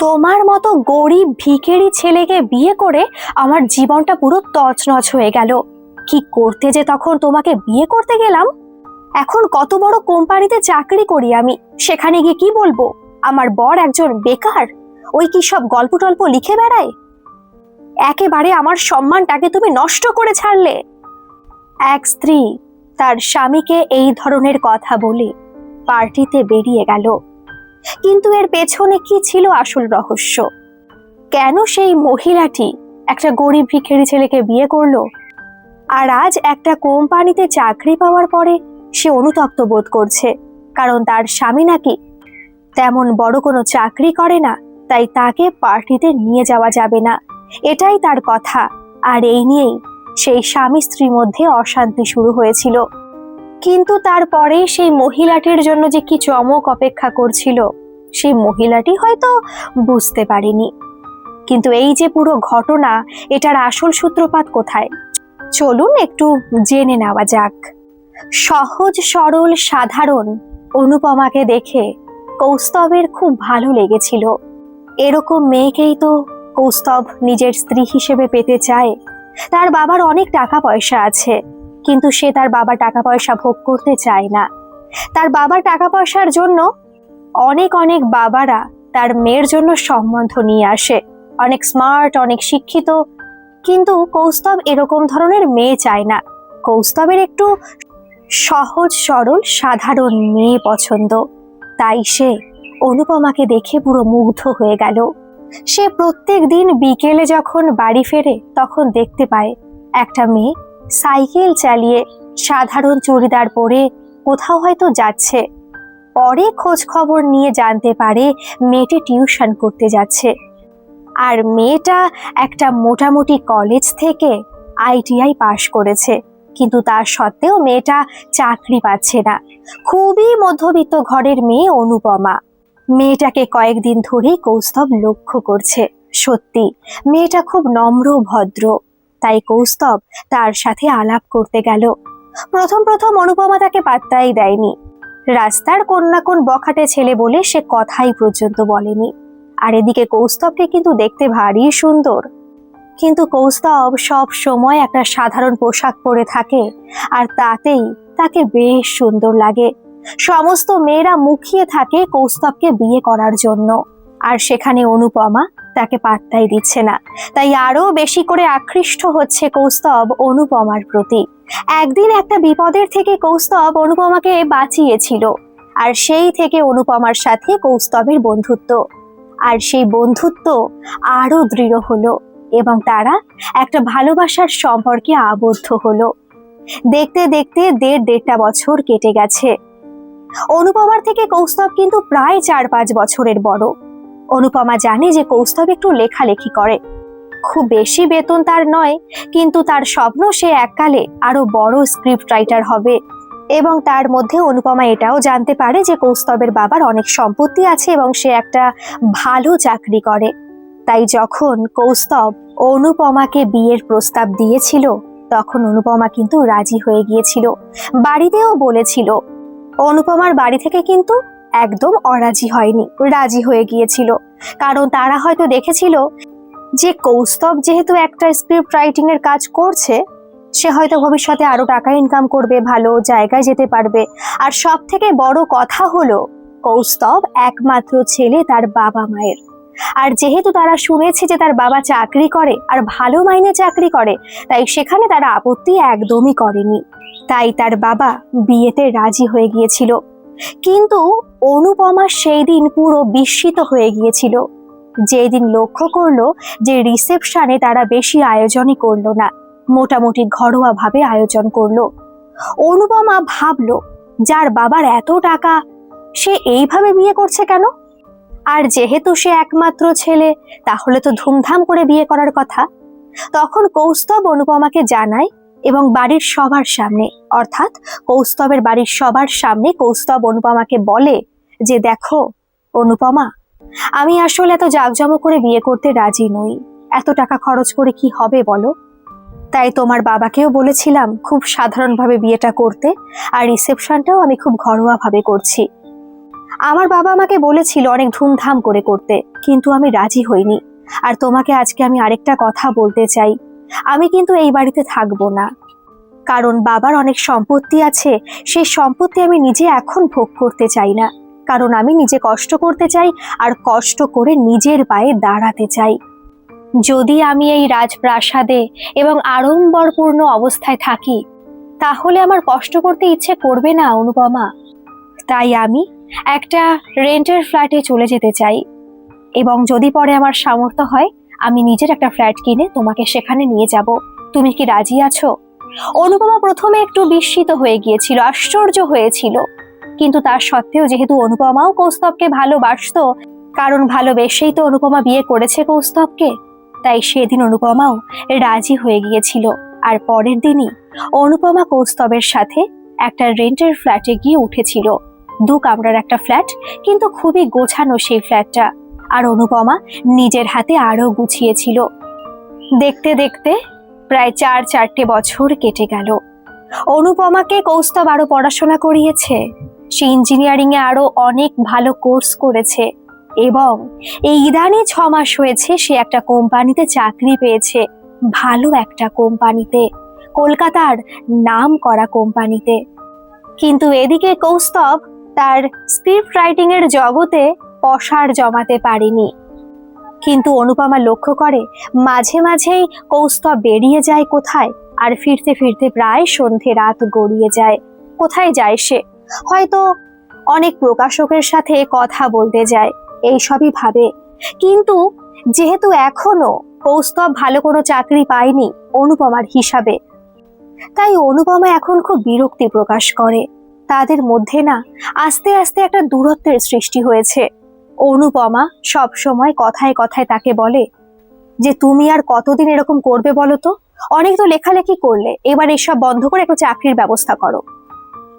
তোমার মতো গরিব ভিখেরি ছেলেকে বিয়ে করে আমার জীবনটা পুরো তছনছ হয়ে গেল। কি করতে যে তখন তোমাকে বিয়ে করতে গেলাম? এখন কত বড় কোম্পানিতে চাকরি করি আমি, সেখানে গিয়ে কি বলব? আমার বর একজন বেকার, ওই কি সব গল্প টল্প লিখে বেড়ায়? একেবারে আমার সম্মানটাকে তুমি নষ্ট করে ছাড়লে। এক স্ত্রী তার স্বামীকে এই ধরনের কথা বলে পার্টিতে বেরিয়ে গেল। কিন্তু এর পেছনে কি ছিল আসল রহস্য? কেন সেই মহিলাটি একটা গরিব ভিখারি ছেলেকে বিয়ে করল? আর আজ একটা কোম্পানিতে চাকরি পাওয়ার পরে সে অনুতপ্ত বোধ করছে, কারণ তার স্বামী নাকি তেমন বড় কোনো চাকরি করে না, তাই তাকে পার্টিতে নিয়ে যাওয়া যাবে না। এটাই তার কথা। আর এই নিয়েই সেই স্বামী স্ত্রীর মধ্যে অশান্তি শুরু হয়েছিল। কিন্তু তারপরে সেই মহিলাটির জন্য যে কি চমক অপেক্ষা করছিল সেই মহিলাটি হয়তো বুঝতে পারেনি। কিন্তু এই যে পুরো ঘটনা, এটার আসল সূত্রপাত কোথায়? চলুন একটু জেনে নেওয়া যাক। সহজ, সরল, সাধারণ অনুপমাকে দেখে কৌস্তবের খুব ভালো লেগেছিল। এরকম মেয়েকেই তো কৌস্তব নিজের স্ত্রী হিসেবে পেতে চায়। তার বাবার অনেক টাকা পয়সা আছে, কিন্তু সে তার বাবা টাকা পয়সা ভোগ করতে চায় না। তার বাবার টাকা পয়সার জন্য অনেক অনেক বাবারা তার মেয়ের জন্য সম্বন্ধ নিয়ে আসে। অনেক স্মার্ট অনেক শিক্ষিত। কিন্তু কৌস্তব এরকম ধরনের মেয়ে চায় না। কৌস্তবের একটু সহজ, সরল, সাধারণ মেয়ে পছন্দ। তাই সে অনুপমাকে দেখে পুরো মুগ্ধ হয়ে গেল। সে প্রত্যেক দিন বিকেলে যখন বাড়ি ফেরে তখন দেখতে পায় একটা মেয়ে সাইকেল চালিয়ে সাধারণ চুড়িদার পরে কোথাও হয়তো যাচ্ছে। পরে খোঁজ খবর নিয়ে জানতে পারে মেয়েটি টিউশন করতে যাচ্ছে। আর মেয়েটা একটা মোটামুটি কলেজ থেকে আইটিআই পাশ করেছে। কিন্তু তার সত্ত্বেও মেয়েটা চাকরি পাচ্ছে না। খুবই মধ্যবিত্ত ঘরের মেয়ে অনুপমা। মেয়েটাকে কয়েকদিন ধরেই কৌস্তব লক্ষ্য করছে। সত্যি, মেয়েটা খুব নম্র, ভদ্র। তাই কৌস্তব তার সাথে আলাপ করতে গেল। প্রথম প্রথম অনুপমা তাকে পাত্তাই দেয়নি। রাস্তার কোন না কোন বখাটে ছেলে বলে সে কথাই পর্যন্ত বলেনি। আর এদিকে কৌস্তবকে কিন্তু দেখতে ভারী সুন্দর। কিন্তু কৌস্তব সব সময় একটা সাধারণ পোশাক পরে থাকে, আর তাতেই তাকে বেশ সুন্দর লাগে। সমস্ত মেয়েরা মুখিয়ে থাকে কৌস্তবকে বিয়ে করার জন্য, আর সেখানে অনুপমা তাকে পাত্তাই দিচ্ছে না। তাই আরও বেশি করে আকৃষ্ট হচ্ছে কৌস্তব অনুপমার প্রতি। একদিন একটা বিপদের থেকে কৌস্তব অনুপমাকে বাঁচিয়েছিল, আর সেই থেকে অনুপমার সাথে কৌস্তবের বন্ধুত্ব। আর সেই বন্ধুত্ব আরও দৃঢ় হলো এবং তারা একটা ভালোবাসার সম্পর্কে আবদ্ধ হলো। দেখতে দেখতে দেড় দেড়টা বছর কেটে গেছে। অনুপমার থেকে কৌস্তব কিন্তু প্রায় চার পাঁচ বছরের বড়। অনুপমা জানে যে কৌস্তব একটু লেখালেখি করে। খুব বেশি বেতন তার নয়, কিন্তু তার স্বপ্ন সে এককালে আরও বড় স্ক্রিপ্ট রাইটার হবে। এবং তার মধ্যে অনুপমা এটাও জানতে পারে যে কৌস্তবের বাবার অনেক সম্পত্তি আছে এবং সে একটা ভালো চাকরি করে। তাই যখন কৌস্তব অনুপমাকে বিয়ের প্রস্তাব দিয়েছিল, তখন অনুপমা কিন্তু রাজি হয়ে গিয়েছিল। বাড়িতেও বলেছিল, অনুপমার বাড়ি থেকে কিন্তু একদম অরাজি হয়নি, রাজি হয়ে গিয়েছিল। কারণ তারা হয়তো দেখেছিল যে কৌস্তব যেহেতু একটা স্ক্রিপ্ট রাইটিং এর কাজ করছে, সে হয়তো ভবিষ্যতে আরও টাকা ইনকাম করবে, ভালো জায়গায় যেতে পারবে। আর সব থেকে বড় কথা হলো, কৌস্তব একমাত্র ছেলে তার বাবা মায়ের। আর যেহেতু তারা শুনেছে যে তার বাবা চাকরি করে আর ভালো মাইনে চাকরি করে, তাই সেখানে তারা আপত্তি একদমই করেনি। তাই তার বাবা বিয়েতে রাজি হয়ে গিয়েছিল। কিন্তু অনুপমা সেই দিন পুরো বিস্মিত হয়ে গিয়েছিল। যেই দিন লক্ষ্য করল যে রিসেপশনে তারা বেশি আয়োজনই করল না, মোটামুটি ঘরোয়া ভাবে আয়োজন করল। অনুপমা ভাবলো, যার বাবার এত টাকা, সে এইভাবে বিয়ে করছে কেন? আর যেহেতু সে একমাত্র ছেলে, তাহলে তো ধুমধাম করে বিয়ে করার কথা। তখন কৌস্তব অনুপমাকে জানায় এবং বাড়ির সবার সামনে, অর্থাৎ কৌস্তবের বাড়ির সবার সামনে কৌস্তব অনুপমাকে বলে যে, দেখো অনুপমা আমি আসলে এত জাঁকজমক করে বিয়ে করতে রাজি নই। এত টাকা খরচ করে কি হবে বলো? তাই তোমার বাবাকেও বলেছিলাম খুব সাধারণভাবে বিয়েটা করতে, আর রিসেপশনটাও আমি খুব ঘরোয়াভাবে করছি। আমার বাবা আমাকে বলেছিল অনেক ধুমধাম করে করতে, কিন্তু আমি রাজি হইনি। আর তোমাকে আজকে আমি আরেকটা কথা বলতে চাই। আমি কিন্তু এই বাড়িতে থাকব না। কারণ বাবার অনেক সম্পত্তি আছে, সেই সম্পত্তি আমি নিজে এখন ভোগ করতে চাই না। কারণ আমি নিজে কষ্ট করতে চাই আর কষ্ট করে নিজের পায়ে দাঁড়াতে চাই। যদি আমি এই রাজপ্রাসাদে এবং আড়ম্বরপূর্ণ অবস্থায় থাকি, তাহলে আমার কষ্ট করতে ইচ্ছে করবে না, অনুপমা। তাই আমি একটা রেন্টের ফ্ল্যাটে চলে যেতে চাই। এবং যদি পরে আমার সামর্থ্য হয়, আমি নিজের একটা ফ্ল্যাট কিনে তোমাকে সেখানে নিয়ে যাব। তুমি কি রাজি আছো? অনুপমা প্রথমে একটু বিস্মিত হয়ে গিয়েছিল, আশ্চর্য হয়েছিল। কিন্তু তার সত্ত্বেও যেহেতু অনুপমাও কৌস্তবকে ভালোবাসতো, কারণ ভালোবেসেই তো অনুপমা বিয়ে করেছে কৌস্তবকে। তাই সেদিন অনুপমাও রাজি হয়ে গিয়েছিল। আর পরের দিনই অনুপমা কৌস্তবের সাথে একটা রেন্টের ফ্ল্যাটে গিয়ে উঠেছিল। দু কামরার একটা ফ্ল্যাট, কিন্তু খুবই গোছানো সেই ফ্ল্যাটটা। আর অনুপমা নিজের হাতে আরও গুছিয়েছিল। দেখতে দেখতে প্রায় চার চারটে বছর কেটে গেল। অনুপমাকে কৌস্তব আরও পড়াশোনা করিয়েছে। সে ইঞ্জিনিয়ারিং এ আরও অনেক ভালো কোর্স করেছে এবং এই ইদানি ছ মাস হয়েছে সে একটা কোম্পানিতে চাকরি পেয়েছে, ভালো একটা কোম্পানিতে, কলকাতার নাম করা কোম্পানিতে। কিন্তু এদিকে কৌস্তব তার স্ক্রিপ্ট রাইটিং এর জগতে পসার জমাতে পারেনি। কিন্তু অনুপমা লক্ষ্য করে, মাঝে মাঝেই কৌস্তব বেরিয়ে যায় কোথায় আর ফিরতে ফিরতে প্রায় সন্ধে রাত গড়িয়ে যায়। কোথায় যায় সে? হয়তো অনেক প্রকাশকের সাথে কথা বলতে যায়, এই সবই ভাবে। কিন্তু যেহেতু এখনও কৌস্তব ভালো কোনো চাকরি পায়নি অনুপমার হিসাবে, তাই অনুপমা এখন খুব বিরক্তি প্রকাশ করে। তাদের মধ্যে না আস্তে আস্তে একটা দূরত্বের সৃষ্টি হয়েছে। অনুপমা সব সময় কথায় কথায় তাকে বলে, যে তুমি আর কতদিন এরকম করবে বলো তো? অনেক তো লেখালেখি করলে, এবার এসব বন্ধ করে একটু চাকরির ব্যবস্থা করো।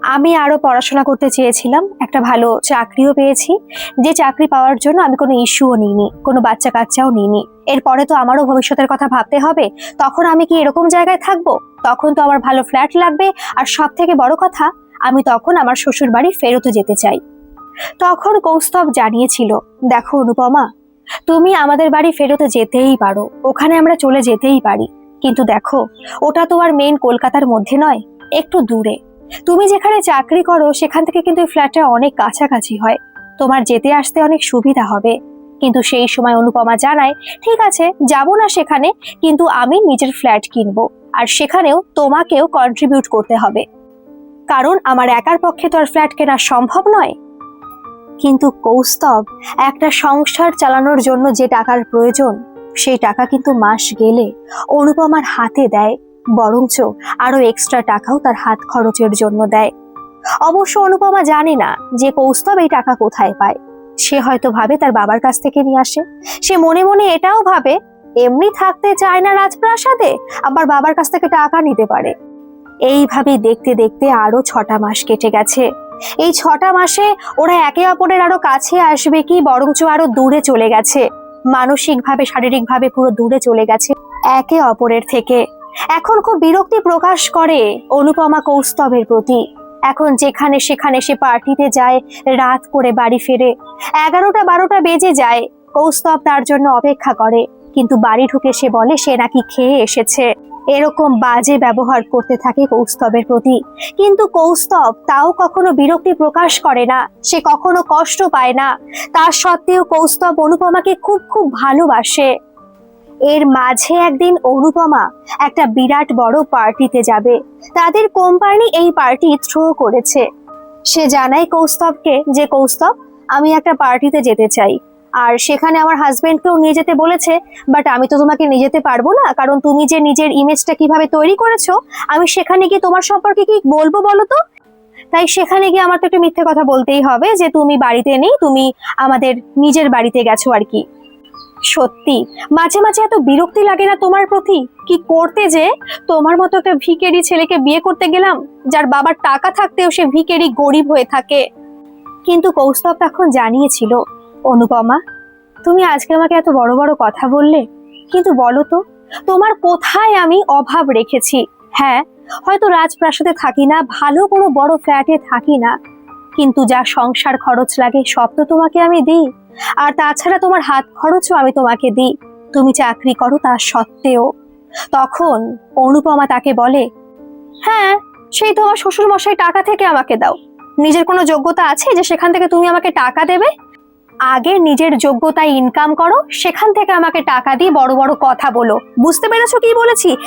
আমি আরও পড়াশোনা করতে চেয়েছিলাম, একটা ভালো চাকরিও পেয়েছি। যে চাকরি পাওয়ার জন্য আমি কোনো ইস্যুও নিইনি, কোনো বাচ্চা কাচ্চাও নিইনি। এরপরে তো আমারও ভবিষ্যতের কথা ভাবতে হবে, তখন আমি কি এরকম জায়গায় থাকব? তখন তো আমার ভালো ফ্ল্যাট লাগবে, আর সব থেকে বড় কথা, আমি তখন আমার শ্বশুর বাড়ি ফেরত যেতে চাই। তখন কৌস্তব জানিয়েছিল, দেখো অনুপমা, তুমি আমাদের বাড়ি ফেরত যেতেই পারো, ওখানে আমরা চলে যেতেই পারি। কিন্তু দেখো, ওটা তো আর মেন কলকাতার মধ্যে নয়, একটু দূরে। তুমি যেখানে চাকরি করো, সেখান থেকে কিন্তু ফ্ল্যাটটা অনেক কাছাকাছি হয়। তোমার যেতে আসতে অনেক সুবিধা হবে। কিন্তু সেই সময় অনুপমা জানায়, ঠিক আছে, যাব না সেখানে, কিন্তু আমি নিজের ফ্ল্যাট কিনবো। আর সেখানেও তোমাকেও কন্ট্রিবিউট করতে হবে। কারণ আমার একার পক্ষে তো আর ফ্ল্যাট কেনা সম্ভব নয়। কিন্তু কৌস্তব, একটা সংসার চালানোর জন্য যে টাকার প্রয়োজন, সেই টাকা কিন্তু মাস গেলে অনুপমার হাতে দেয়। বরঞ্চ আরও এক্সট্রা টাকাও তার হাত খরচের জন্য দেয়। অবশ্য অনুপমা জানে না যে কৌস্তব এই টাকা কোথায় পায়। সে হয়তো ভাবে তার বাবার কাছ থেকে নিয়ে আসে। সে মনে মনে এটাও ভাবে, এমনি থাকতে চায় না রাজপ্রাসাদে, আবার বাবার কাছ থেকে টাকা নিতে পারে। এইভাবে দেখতে দেখতে আরও ছটা মাস কেটে গেছে। এই ছটা মাসে ওরা একে অপরের আরও কাছে আসবে কি, বরঞ্চ আরও দূরে চলে গেছে। মানসিকভাবে, শারীরিকভাবে পুরো দূরে চলে গেছে একে অপরের থেকে। এখন খুব বিরক্তি প্রকাশ করে অনুপমা কৌস্তবের প্রতি। এখন যেখানে সেখানে সে পার্টিতে যায়, রাত করে বাড়ি ফেরে। এগারোটা বারোটা বেজে যায়, কৌস্তব তার জন্য অপেক্ষা করে। কিন্তু বাড়ি ঢুকে সে বলে, সে নাকি খেয়ে এসেছে। এরকম বাজে ব্যবহার করতে থাকে কৌস্তবের প্রতি। কিন্তু কৌস্তব তাও কখনো বিরক্তি প্রকাশ করে না। সে কখনো কষ্ট পায় না। তার সত্ত্বেও কৌস্তব অনুপমাকে খুব খুব ভালোবাসে। এর মাঝে একদিন অনুপমা একটা বিরাট বড় পার্টিতে যাবে। তাদের কোম্পানি এই পার্টি থ্রো করেছে। সে জানায় কৌস্তবকে যে, কৌস্তব, আমি একটা পার্টিতে যেতে চাই। আর সেখানে আমার হাজবেন্ডকেও নিয়ে যেতে বলেছে বাট আমি তো তোমাকে নিয়ে যেতে পারব না, কারণ তুমি যে নিজের ইমেজটা কীভাবে তৈরি করেছ, আমি সেখানে গিয়ে তোমার সম্পর্কে কি বলব বলো তো? তাই সেখানে গিয়ে আমার তো একটু মিথ্যে কথা বলতেই হবে যে, তুমি বাড়িতে নেই, তুমি আমাদের নিজের বাড়িতে গেছো আর কি। সত্যি? মাঝে মাঝে এত বিরক্তি লাগে না তোমার প্রতি? কি করতে যে? তোমার মতো একটা ভিকেরি ছেলেকে বিয়ে করতে গেলাম, যার বাবার টাকা থাকতেও সে ভিকেরি গরিব হয়ে থাকে। কিন্তু কৌস্তব তখন জানিয়েছিল, অনুপমা, তুমি আজকে আমাকে এত বড় বড় কথা বললে, কিন্তু বলো তো, তোমার কোথায় আমি অভাব রেখেছি? হ্যাঁ হয়তো রাজপ্রাসাদে থাকি না, ভালো কোনো বড় ফ্ল্যাটে থাকি না, কিন্তু যা সংসার খরচ লাগে সব তো তোমাকে আমি দিই। আর তাছাড়া তোমার হাত খরচও আমি তোমাকে দিই। তুমি চাকরি করো তা সত্ত্বেও। তখন অনুপমা তাকে বলে হ্যাঁ সেই তোমার শ্বশুর মশাই টাকা থেকে আমাকে দাও। নিজের কোনো যোগ্যতা আছে যে সেখান থেকে তুমি আমাকে টাকা দেবে? আগে নিজের যোগ্যতায় ইনকাম করো, সেখান থেকে আমাকে টাকা দিয়ে বড় বড় কথা বলো। বুঝতে পেরেছ কি বলেছি?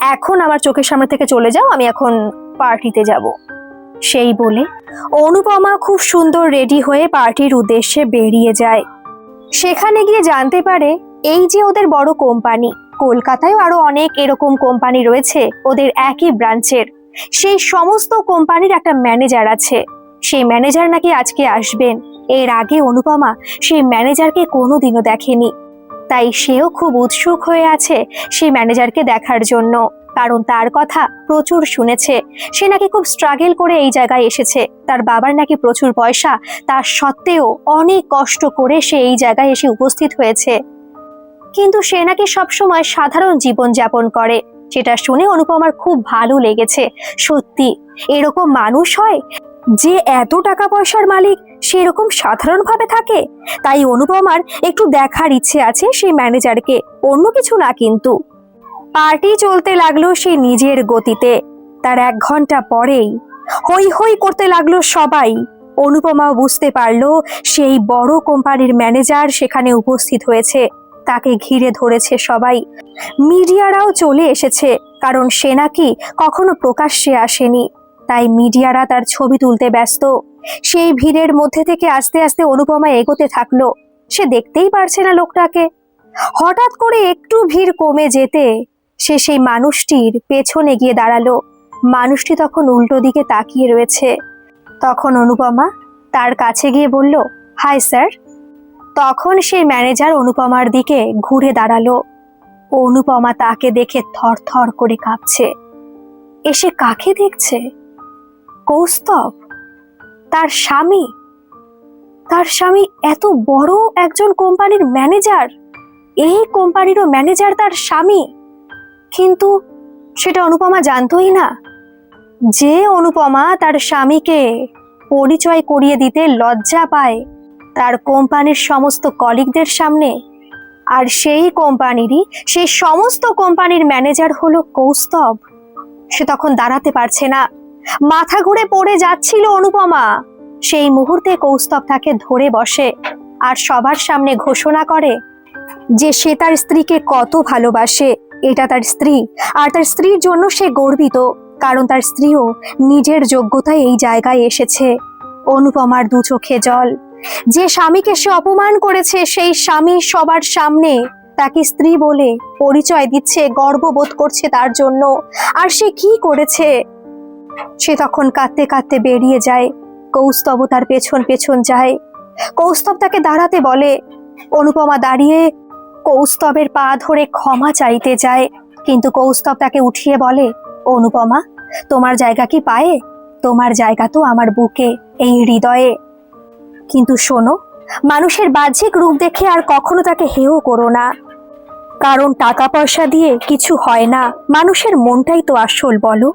এখন আমার চোখের সামনে থেকে চলে যাও, আমি এখন পার্টিতে যাব। সেই বলে অনুপমা খুব সুন্দর রেডি হয়ে পার্টির উদ্দেশ্যে বেরিয়ে যায়। সেখানে গিয়ে জানতে পারে এই যে ওদের বড় কোম্পানি কলকাতায় আরও অনেক এরকম কোম্পানি রয়েছে ওদের একই ব্রাঞ্চের। সেই সমস্ত কোম্পানির একটা ম্যানেজার আছে। সেই ম্যানেজার নাকি আজকে আসবেন। এর আগে অনুপমা সেই ম্যানেজারকে কোনোদিনও দেখেনি। তাই সেও খুব উৎসুক হয়ে আছে সেই ম্যানেজারকে দেখার জন্য। কারণ তার কথা প্রচুর শুনেছে। সে নাকি খুব স্ট্রাগল করে এই জায়গায় এসেছে। তার বাবার নাকি প্রচুর পয়সা। তার সত্ত্বেও অনেক কষ্ট করে সে এই জায়গায় এসে উপস্থিত হয়েছে। কিন্তু সে নাকি সবসময় সাধারণ জীবন যাপন করে। সেটা শুনে অনুপমার খুব ভালো লেগেছে। সত্যি, এরকম মানুষ হয় যে এত টাকা পয়সার মালিক সে সেরকম সাধারণভাবে থাকে? তাই অনুপমার একটু দেখার ইচ্ছে আছে সেই ম্যানেজারকে অন্য কিছু না কিন্তু। পার্টি চলতে লাগল সে নিজের গতিতে। তার এক ঘণ্টা পরেই হই হই করতে লাগল সবাই। অনুপমা বুঝতে পারল সেই বড় কোম্পানির ম্যানেজার সেখানে উপস্থিত হয়েছে। তাকে ঘিরে ধরেছে সবাই। মিডিয়ারাও চলে এসেছে, কারণ সে নাকি কখনো প্রকাশ্যে আসেনি। তাই মিডিয়ারা তার ছবি তুলতে ব্যস্ত। সেই ভিড়ের মধ্যে থেকে আস্তে আস্তে অনুপমা এগোতে থাকল। সে দেখতেই পারছে না লোকটাকে। হঠাৎ করে একটু ভিড় কমে যেতে সে সেই মানুষটির পেছনে গিয়ে দাঁড়াল। মানুষটি তখন উল্টো দিকে তাকিয়ে রয়েছে। তখন অনুপমা তার কাছে গিয়ে বলল, হাই স্যার। তখন সেই ম্যানেজার অনুপমার দিকে ঘুরে দাঁড়াল। অনুপমা তাকে দেখে থর থর করে কাঁপছে। এসে কাকে দেখছে? কৌস্তব। তার স্বামী? তার স্বামী এত বড় একজন কোম্পানির ম্যানেজার? এই কোম্পানিরও ম্যানেজার তার স্বামী? কিন্তু সেটা অনুপমা জানতোই না। যে অনুপমা তার স্বামীকে পরিচয় করিয়ে দিতে লজ্জা পায়, তার কোম্পানির সমস্ত কলিগদের সামনে। আর সেই কোম্পানিরই, সেই সমস্ত কোম্পানির ম্যানেজার হলো কৌস্তব। সে তখন দাঁড়াতে পারছে না। মাথা ঘুরে পড়ে যাচ্ছিল অনুপমা। সেই মুহূর্তে কৌস্তব তাকে ধরে বসে আর সবার সামনে ঘোষণা করে যে সে তার স্ত্রীকে কত ভালোবাসে। এটা তার স্ত্রী, আর তার স্ত্রীর জন্য সে গর্বিত, কারণ তার স্ত্রীও নিজের যোগ্যতায় এই জায়গায় এসেছে। অনুপমার দু চোখে জল। যে স্বামীকে সে অপমান করেছে, সেই স্বামী সবার সামনে তাকে স্ত্রী বলে পরিচয় দিচ্ছে, গর্ববোধ করছে তার জন্য। আর সে কি করেছে? সে তখন কাঁদতে কাঁদতে বেরিয়ে যায়, কৌস্তব তার পেছন পেছন যায়। কৌস্তব তাকে দাঁড়াতে বলে, অনুপমা দাঁড়িয়ে কৌস্তবের পা ধরে ক্ষমা চাইতে যায়, কিন্তু কৌস্তব তাকে উঠিয়ে বলে, অনুপমা, তোমার জায়গা কি পায়ে? তোমার জায়গা তো আমার বুকে, এই হৃদয়ে। কিন্তু শোনো, মানুষের বাহ্যিক রূপ দেখে আর কখনো তাকে হেও করো না। কারণ টাকা পয়সা দিয়ে কিছু হয় না, মানুষের মনটাই তো আসল বলো।